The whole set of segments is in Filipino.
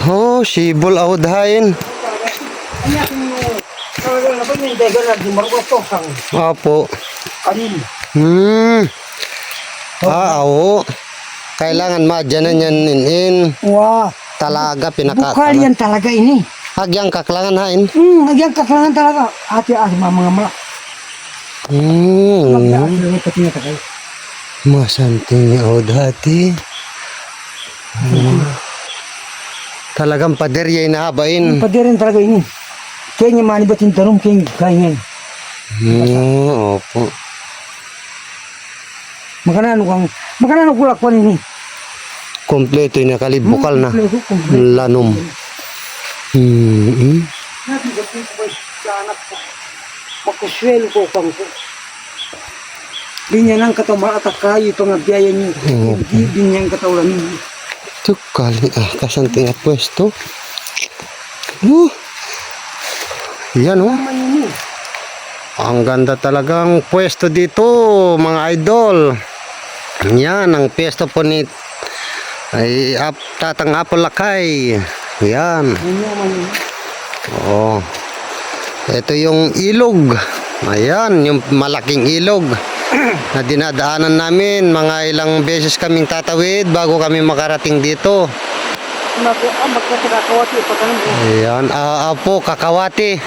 Oh, sibol awdahin. Anya kung talagang na ba yung dagan na di margoto sang Opo. kanin. Hmm. Ah, oo. Kailangan madyanan yan in Wah, talaga bukal pinaka. yan talaga ini. Hagyang kaklangan hain. Hmm, nagyang kaklangan talaga. Ate ah, mga mga mga. Hmm. Magdaan sila ng pati na takay. Masanting awdati. Hmm. Talagang paderyay na habain. Padirin talaga ini. Kaya niya manibat yung tarong kaya kaya Hmm, opo. Makanano kang, makanano kulak pa ini. Kompleto yung nakalibukal na. Lanom. Hmm. Nabi ba kung ba sa anak ko? Makuswelo ko pang ko. Binyan ang katawa at kayo pangabiyaya niyo. Oo. Hindi binyan katawa niyo. Ito kali ah, kasanting at pwesto. Uh. Yan oh. Ang ganda talagang pwesto dito, mga idol. Yan, ang pwesto po ni ay ap, tatang Apple Lakay. Yan. Oh. Ito yung ilog. Ayan, yung malaking ilog na dinadaanan namin. Mga ilang beses kaming tatawid bago kami makarating dito. Ah. Ayan, ah, apo, kakawati.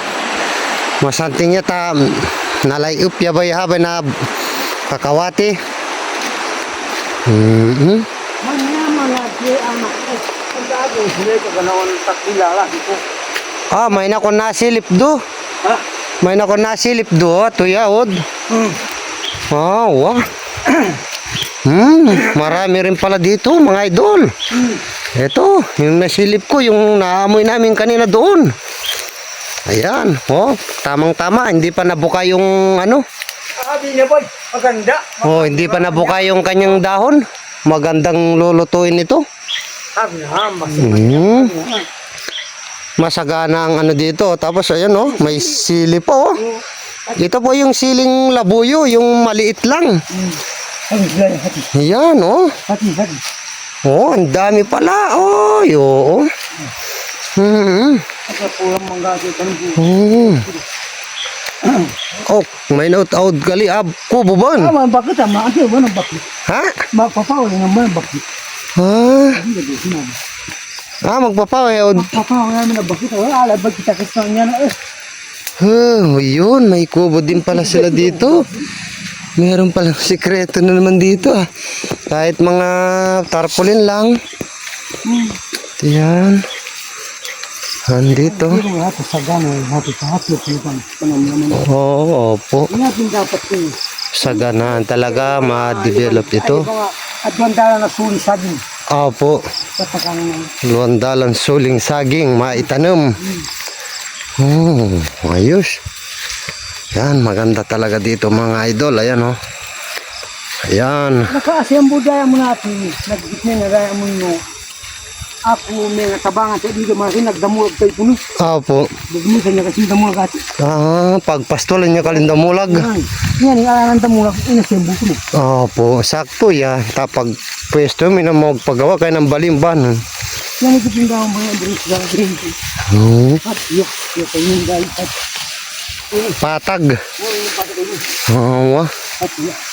Masanting niya ta, nalayup ya ba habay na kakawati. Na ko. Takilala ko. Ah, may nako nasilip do. Ha? May nako nasilip do, ah, tuyawod. Hmm. Ah, wah. Hmm, marami rin pala dito, mga idol. Ito, yung nasilip ko, yung naamoy namin kanina doon. Ayan, oh, tamang-tama, hindi pa nabuka yung ano, Sabi niya boy, maganda. Oh, hindi pa nabuka yung kanyang dahon. Magandang lulutuin ito. Sabi niya, mas Hmm. Masagana ang ano dito. Tapos ayan oh, may sili pa oh. Ito po yung siling labuyo, yung maliit lang. Ayan oh. Oh, ang dami pala. Oh, yo. Ko. Hmm. Oh, may naut-out kali ab kubo Ah, ban. man bakit ah, maati ba ng bakit? Ha? Magpapaw ng bakit. Ah, Hindi na sinabi. ah magpapaw Magpapaw namin ng bakit. Wala, ala ba kita kasi niya na eh. Oh, yun, may kubo din pala sila dito. Meron palang sikreto na naman dito ah. Kahit mga tarpaulin lang. Yan. Andito. Oo, opo. Inatin dapat ko. Sa ganaan talaga ma-develop ito. Ay, mga adwandala na suri saging. Opo. Luwandalan suling saging, maitanam. Hmm, ayos. Yan, maganda talaga dito mga idol. Ayan oh. Ayan. Nakaasi ang budaya mo natin. Nagigit na raya mo no. Ako may natabangan sa dito mga nagdamulag kay puno. Opo. Nagmusan niya kasi damulag ati. Ah, pagpastulan niya kalindamulag. Yan. Yan, yung alanan damulag. Ina siya buko mo. Opo, sakto ya. Tapag pwesto, may na magpagawa kayo ng balimban. Yan, ito yung daw mga drink sa green. Hmm, At yok, yok, yung dahil at patag. oh. Oo. At yok.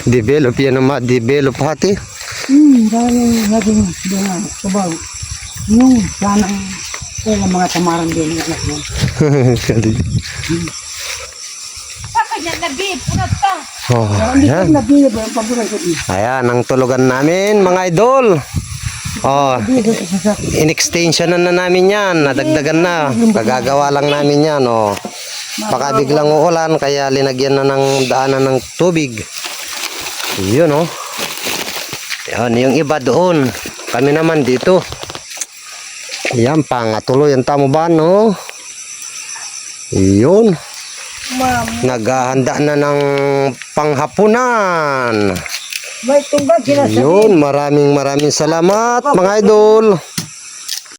Eh. Kaya. Eh. Na develop yan ang ma-develop hati. Hmm, dahil naging doon sabaw. Yung sanang kaya mga tamaran din. Kali. Kanya na bid, punot to. oh, ayan. dito? Ayan, ang tulugan namin, mga idol. Oh, in-extension na namin yan. Nadagdagan na. Kagagawa lang namin yan. Oh. Baka biglang uulan, kaya linagyan na ng daanan ng tubig. Yun, oh. Yan, yung iba doon. Kami naman dito. Yan, pangatuloy ang tamo ba, no? Yun. Ma'am, Naghahanda na ng panghapunan. may tunggag sinasabi. Yun, maraming maraming salamat mga idol.